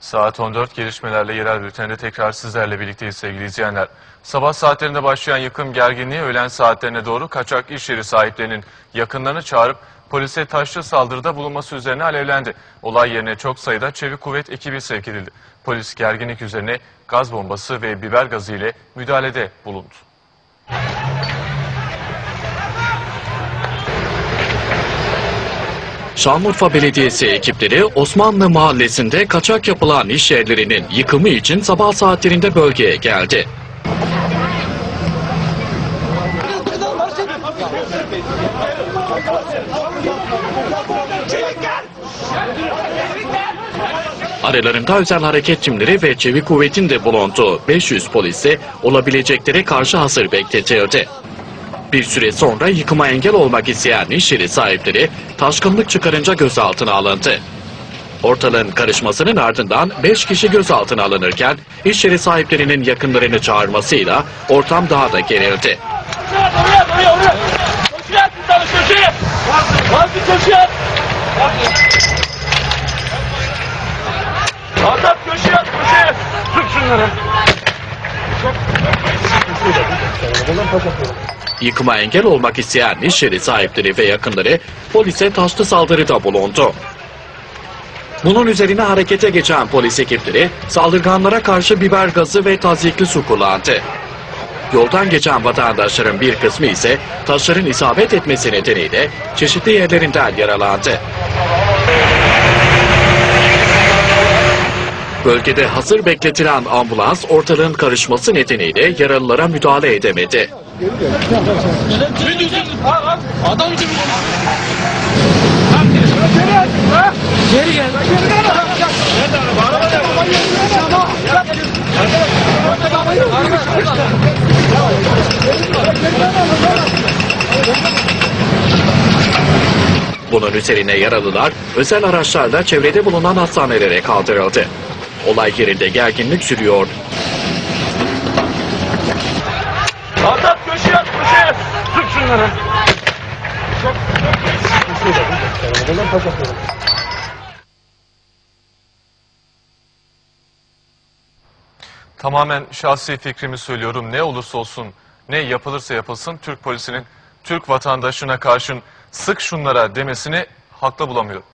Saat 14 gelişmelerle yerel bültende tekrar sizlerle birlikteyiz sevgili izleyenler. Sabah saatlerinde başlayan yıkım gerginliği öğlen saatlerine doğru kaçak iş yeri sahiplerinin yakınlarını çağırıp polise taşlı saldırıda bulunması üzerine alevlendi. Olay yerine çok sayıda çevik kuvvet ekibi sevk edildi. Polis gerginlik üzerine gaz bombası ve biber gazı ile müdahalede bulundu. Şanlıurfa Belediyesi ekipleri Osmanlı Mahallesi'nde kaçak yapılan iş yerlerinin yıkımı için sabah saatlerinde bölgeye geldi. Aralarında özel hareket timleri ve çevik kuvvetin de bulunduğu 500 polise olabileceklere karşı hazır bekletildi. Bir süre sonra yıkıma engel olmak isteyen iş yeri sahipleri taşkınlık çıkarınca gözaltına alındı. Ortalığın karışmasının ardından 5 kişi gözaltına alınırken iş yeri sahiplerinin yakınlarını çağırmasıyla ortam daha da gerildi. Köşeye. Yıkıma engel olmak isteyen iş yeri sahipleri ve yakınları polise taşlı saldırıda bulundu. Bunun üzerine harekete geçen polis ekipleri saldırganlara karşı biber gazı ve tazyikli su kullandı. Yoldan geçen vatandaşların bir kısmı ise taşların isabet etmesi nedeniyle çeşitli yerlerinden yaralandı. Bölgede hazır bekletilen ambulans ortalığın karışması nedeniyle yaralılara müdahale edemedi. Adam gibi. Bunun üzerine yaralılar özel araçlarla çevrede bulunan hastanelere kaldırıldı. Olay yerinde gerginlik sürüyor. At köşeye. Tut şunları. Tamamen şahsi fikrimi söylüyorum. Ne olursa olsun, ne yapılırsa yapılsın Türk polisinin Türk vatandaşına karşın sık şunlara demesini haklı bulamıyorum.